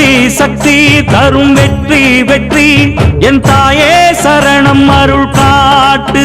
சக்தி சக்தி தரும் வெற்றி வெற்றி. என் தாயே சரணம் அருள் காட்டு.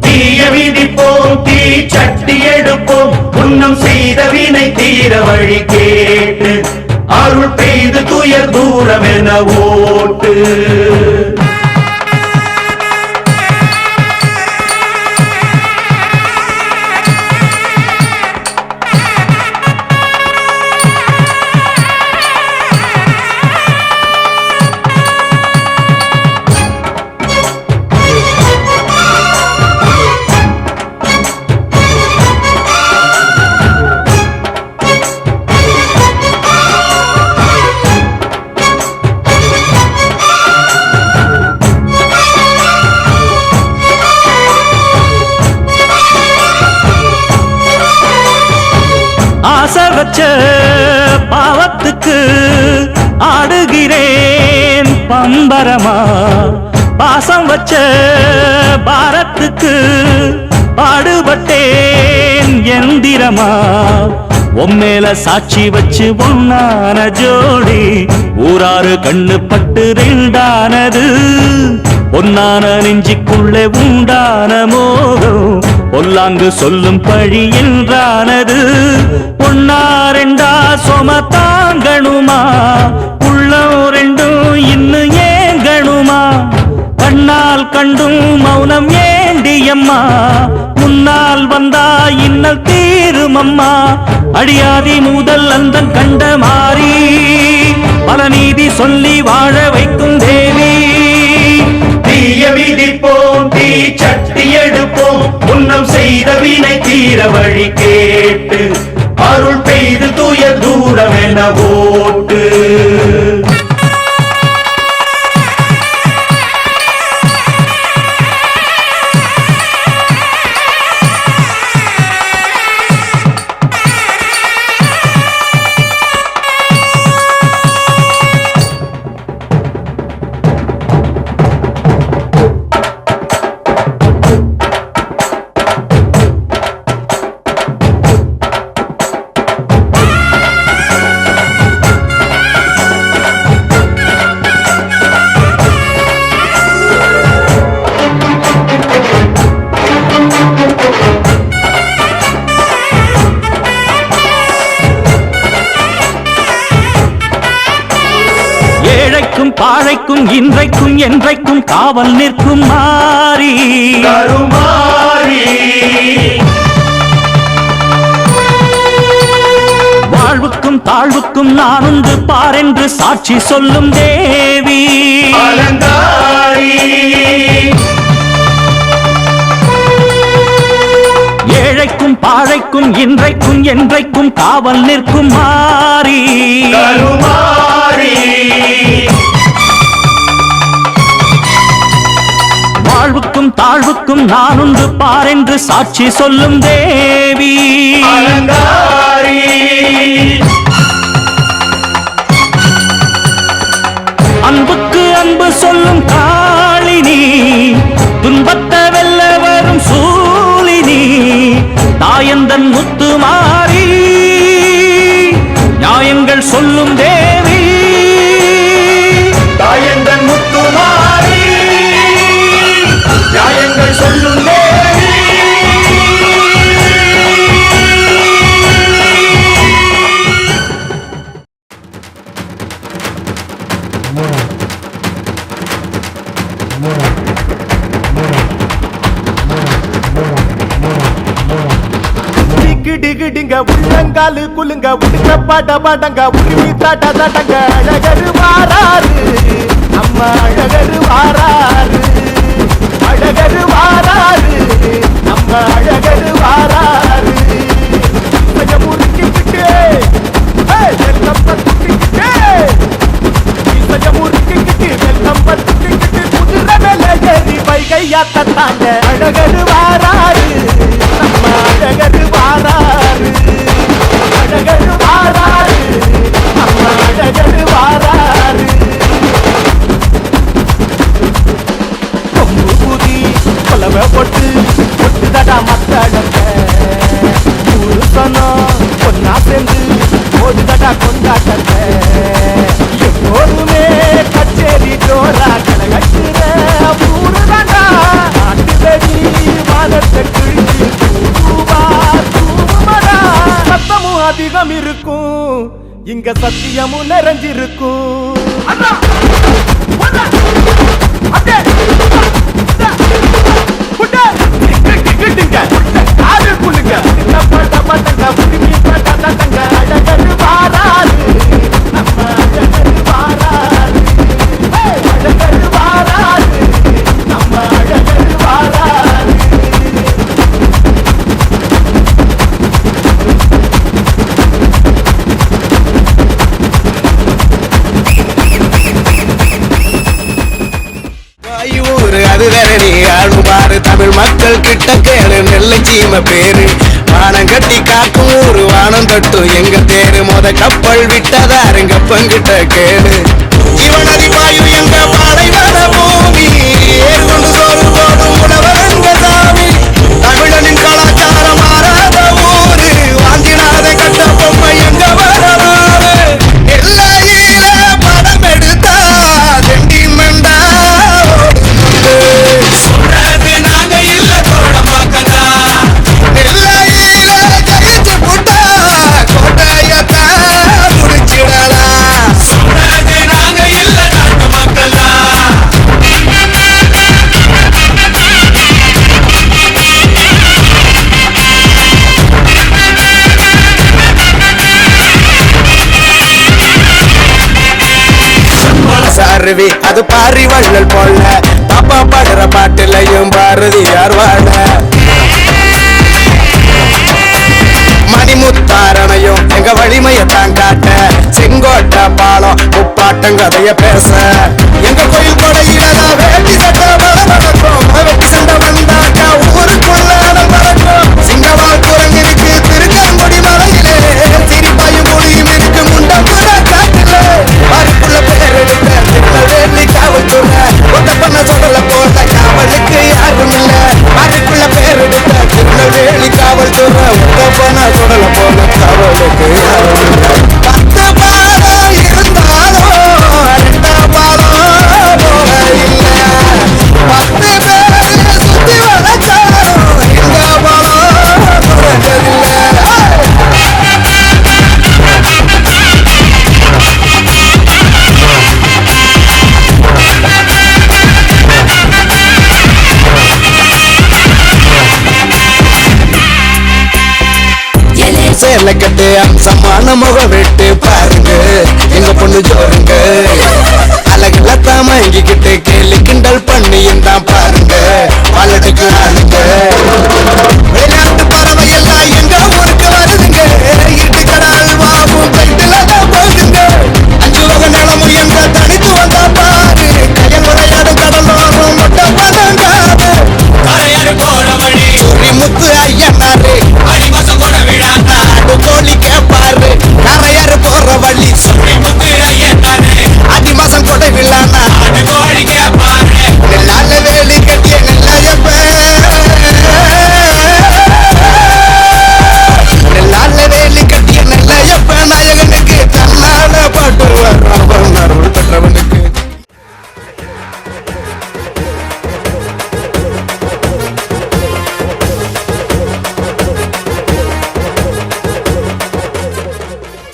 தீய விதிப்போம் தீ சட்டி எடுப்போம். புன்னம் செய்த வினை தீர வழி கேட்டு. அருள் பெய்து துயர் தூரம் என ஓட்டு. மறைச்ச பாவத்துக்கு ஆடுகிறேன். பம்பரமா பாசம் வச்ச பாரத்துக்கு பாடுபட்டேன். எந்திரமா உம்மேல சாட்சி வச்சு ஒன்னான ஜோடி ஊராறு கண்ணு பட்டு ரெண்டானது பொன்னான நெஞ்சிக்குள்ளே உண்டான மோகம் பொல்லாங்கு சொல்லும் பழி என்றானது. பொன்னாரெண்டா சொம தாங்கணுமா உள்ளம் ரெண்டும் இன்னும் ஏங்கணுமா? கண்ணால் கண்டும் மௌனம் ஏண்டியம்மா. முன்னால் வந்தா இன்னல் தீருமம்மா. அடியாதி முதல் அந்த கண்ட மாறி. பல நீதி சொல்லி வாழ வைக்கும் தேவி. தீய விதிப்போ சட்டி எடுப்போம். புன்னம் செய்த வினை தீர வழி கேட்டு அருள் பெய்து தூய தூரம் என ஓட்டு. இன்றைக்கும் என்றைக்கும் காவல் நிற்கும் மாறி. வாழ்வுக்கும் தாழ்வுக்கும் நான் உண்டு பாரென்று சாட்சி சொல்லும் தேவி. ஏழைக்கும் பாழைக்கும் இன்றைக்கும் என்றைக்கும் காவல் நிற்கும் மாறி. தாழ்வுக்கும் நான் உண்டு பாரென்று சாட்சி சொல்லும் தேவி. அன்புக்கு அன்பு சொல்லும் காளினி துன்பத்தை வெல்ல வரும் சூழினி தாயந்தன் முத்து மாறி நியாயங்கள் சொல்லும் தேவி டிகு டிகுடிங்க உள்ளங்காலு குலுங்க உடுக்க பாட்ட பாட்டங்க உருவி தாட்ட தாட்டங்க அழகரு வாராரு அம்மா அழகரு வாராரு அழகரு வாராரு அம்மா அழகரு வாராரு. முறுக்கிக்கிட்டே வெள்ளம் பத்துக்கிட்டே முறுக்கிக்கிட்டு வெள்ளம் பத்துக்கிட்டு குதிரை மேல ஏறி அழகரு வாரா இங்க சத்தியமும் நிறைஞ்சிருக்கும். பேரு? வானம் கட்டி காக்கும் ஒரு வானம் தட்டும் எங்க தேரு? மொத கப்பல் விட்டதாருங்க பங்கிட்ட கேளு. வள்ளல் போல. பாப்பா பாடுற பாட்டுலையும் பாரதியார் வாழ மணிமுத்தாரணையும் எங்க வலிமையை தான் காட்ட. செங்கோட்டை பாலம் முப்பாட்டம் கதைய பேச. எங்க கோயில் கொடை சேலை கட்டு அம்சமான முக வெட்டு பாருங்க. எங்க பொண்ணு ஜோருங்க. அழகுல தாமங்கிக்கிட்டு கேளுக்கிண்ட